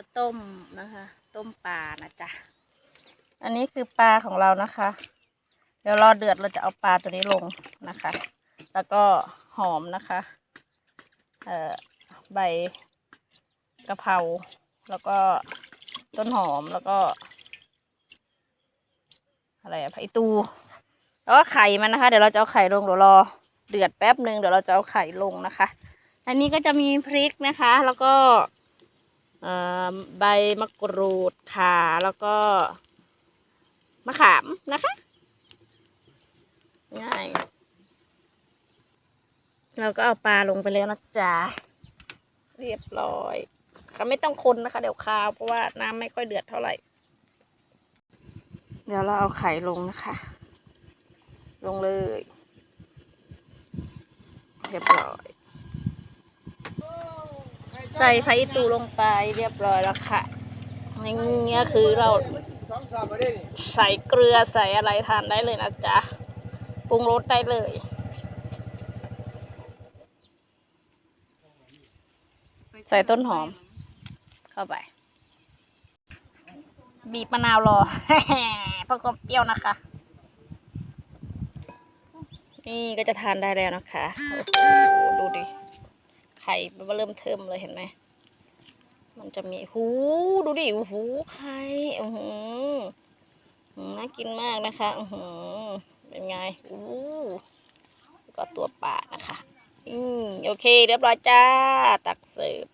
จะต้มนะคะ ต้มปลานะจ๊ะ อันนี้คือปลาของเรานะคะ เดี๋ยวรอเดือดเราจะเอาปลาตัวนี้ลงนะคะ แล้วก็หอมนะคะ เอ่อใบกะเพราแล้วก็ต้นหอมแล้วก็ อะไรอะผักอีตู แล้วก็ไข่มันนะคะ เดี๋ยวเราจะเอาไข่ลงเดี๋ยวรอเดือดแป๊บหนึ่งเดี๋ยวเราจะเอาไข่ลงนะคะ อันนี้ก็จะมีพริกนะคะ แล้วก็ ใบมะกรูดข่าแล้วก็มะขามนะคะง่ายเราก็เอาปลาลงไปแล้วนะจ๊ะเรียบร้อยค่ะไม่ต้องคนนะคะ เดี๋ยวคาว เพราะว่าน้ำไม่ค่อยเดือดเท่าไหร่ เดี๋ยวเราเอาไข่ลงนะคะ ลงเลย เรียบร้อย ใส่ไผ่ตูลงไปเรียบร้อยแล้วค่ะนี่ก็คือเราใส่เกลือใส่อะไรทานได้เลยนะจ๊ะปรุงรสได้เลยใส่ต้นหอม เข้าไป บีบมะนาวรอเพราะก็เปรี้ยวนะคะ นี่ก็จะทานได้แล้วนะคะ ดูดิ ข่มันเริ่มเทิมเลยเห็นไหม มันจะมีหูดูดิโอ้โหไข่อือหือน่ากินมากนะคะอือหือเป็นไงอู้ก็ตัวปลานะคะ อืมโอเค เรียบร้อยจ้า ตักเสิร์ฟ